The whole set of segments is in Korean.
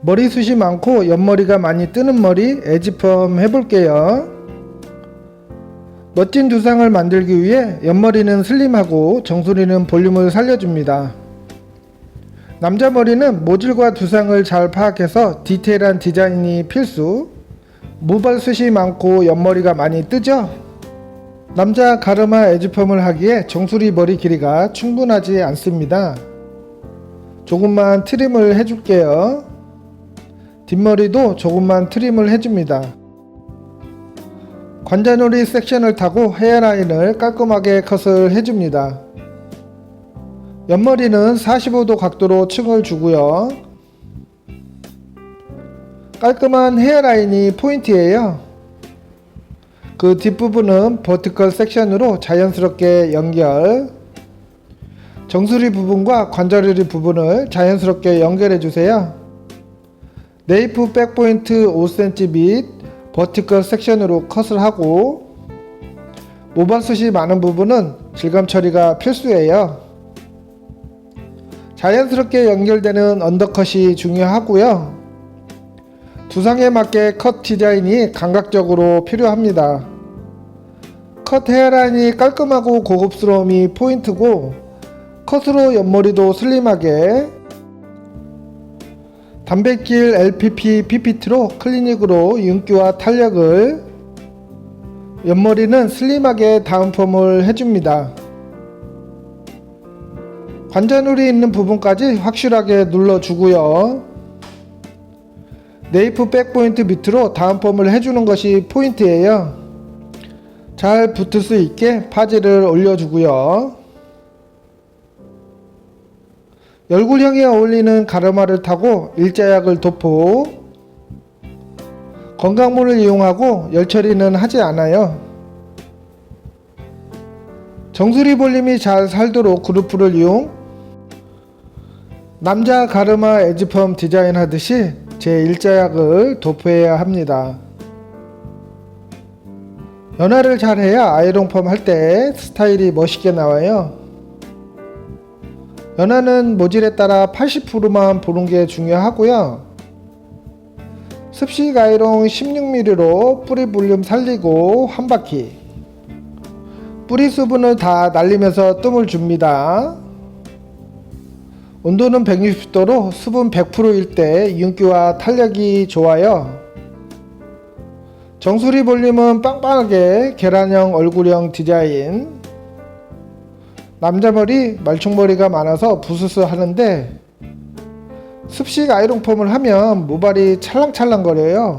머리숱이 많고 옆머리가 많이 뜨는 머리 에지펌 해볼게요. 멋진 두상을 만들기 위해 옆머리는 슬림하고 정수리는 볼륨을 살려줍니다. 남자 머리는 모질과 두상을 잘 파악해서 디테일한 디자인이 필수. 모발숱이 많고 옆머리가 많이 뜨죠? 남자 가르마 에지펌을 하기에 정수리 머리 길이가 충분하지 않습니다. 조금만 트림을 해줄게요. 뒷머리도 조금만 트림을 해줍니다. 관자놀이 섹션을 타고 헤어라인을 깔끔하게 컷을 해줍니다. 옆머리는 45도 각도로 층을 주고요. 깔끔한 헤어라인이 포인트예요. 그 뒷부분은 버티컬 섹션으로 자연스럽게 연결. 정수리 부분과 관자놀이 부분을 자연스럽게 연결해 주세요. 네이프 백포인트 5cm 및 버티컬 섹션으로 컷을 하고 모발숱이 많은 부분은 질감 처리가 필수예요. 자연스럽게 연결되는 언더컷이 중요하고요. 두상에 맞게 컷 디자인이 감각적으로 필요합니다. 컷 헤어라인이 깔끔하고 고급스러움이 포인트고 컷으로 옆머리도 슬림하게 단백질 LPP PPT로 클리닉으로 윤기와 탄력을 옆머리는 슬림하게 다운펌을 해줍니다. 관자놀이 있는 부분까지 확실하게 눌러주고요. 네이프 백포인트 밑으로 다운펌을 해주는 것이 포인트예요. 잘 붙을 수 있게 파지를 올려주고요. 열굴형에 어울리는 가르마를 타고 일자약을 도포 건강물을 이용하고 열처리는 하지 않아요. 정수리 볼륨이 잘 살도록 그루프를 이용 남자 가르마 에지펌 디자인 하듯이 제 일자약을 도포해야 합니다. 연화를 잘 해야 아이롱펌 할 때 스타일이 멋있게 나와요. 연화는 모질에 따라 80%만 보는 게 중요하고요. 습식 아이롱 16mm로 뿌리 볼륨 살리고 한 바퀴. 뿌리 수분을 다 날리면서 뜸을 줍니다. 온도는 160도로 수분 100%일 때 윤기와 탄력이 좋아요. 정수리 볼륨은 빵빵하게 계란형 얼굴형 디자인. 남자 머리 말총머리가 많아서 부스스 하는데 습식 아이롱펌을 하면 모발이 찰랑찰랑 거려요.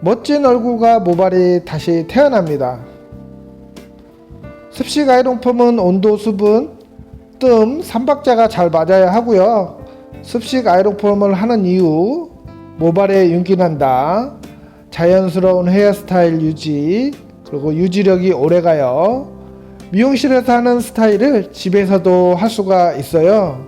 멋진 얼굴과 모발이 다시 태어납니다. 습식 아이롱펌은 온도, 수분, 뜸, 삼박자가 잘 맞아야 하고요. 습식 아이롱펌을 하는 이유 모발에 윤기 난다. 자연스러운 헤어스타일 유지 그리고 유지력이 오래가요. 미용실에서 하는 스타일을 집에서도 할 수가 있어요.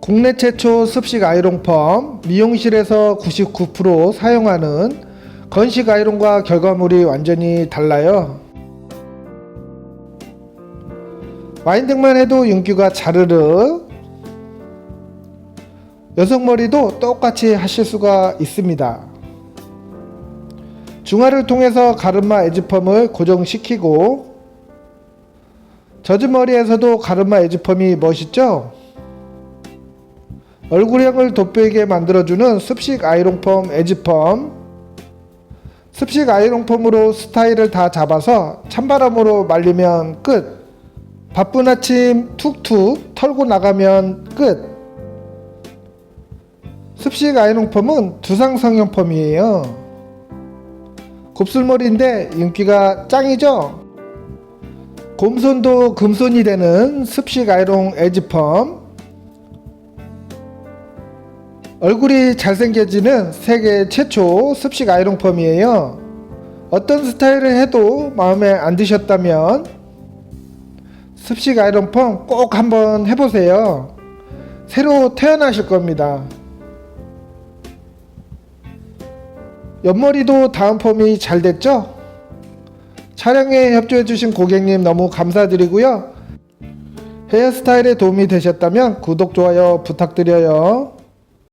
국내 최초 습식 아이롱펌 미용실에서 99% 사용하는 건식 아이롱과 결과물이 완전히 달라요. 와인딩만 해도 윤기가 자르르 여성 머리도 똑같이 하실 수가 있습니다. 중화를 통해서 가르마 에지펌을 고정시키고 젖은 머리에서도 가르마 에지펌이 멋있죠? 얼굴형을 돋보이게 만들어주는 습식 아이롱펌 에지펌. 습식 아이롱펌으로 스타일을 다 잡아서 찬바람으로 말리면 끝. 바쁜 아침 툭툭 털고 나가면 끝. 습식 아이롱펌은 두상 성형펌이에요 곱슬머리인데 윤기가 짱이죠? 곰손도 금손이 되는 습식 아이롱 에지펌. 얼굴이 잘생겨지는 세계 최초 습식 아이롱 펌이에요. 어떤 스타일을 해도 마음에 안 드셨다면 습식 아이롱 펌 꼭 한번 해보세요. 새로 태어나실 겁니다 옆머리도 다음 펌이 잘 됐죠? 촬영에 협조해주신 고객님 너무 감사드리고요. 헤어스타일에 도움이 되셨다면 구독, 좋아요 부탁드려요.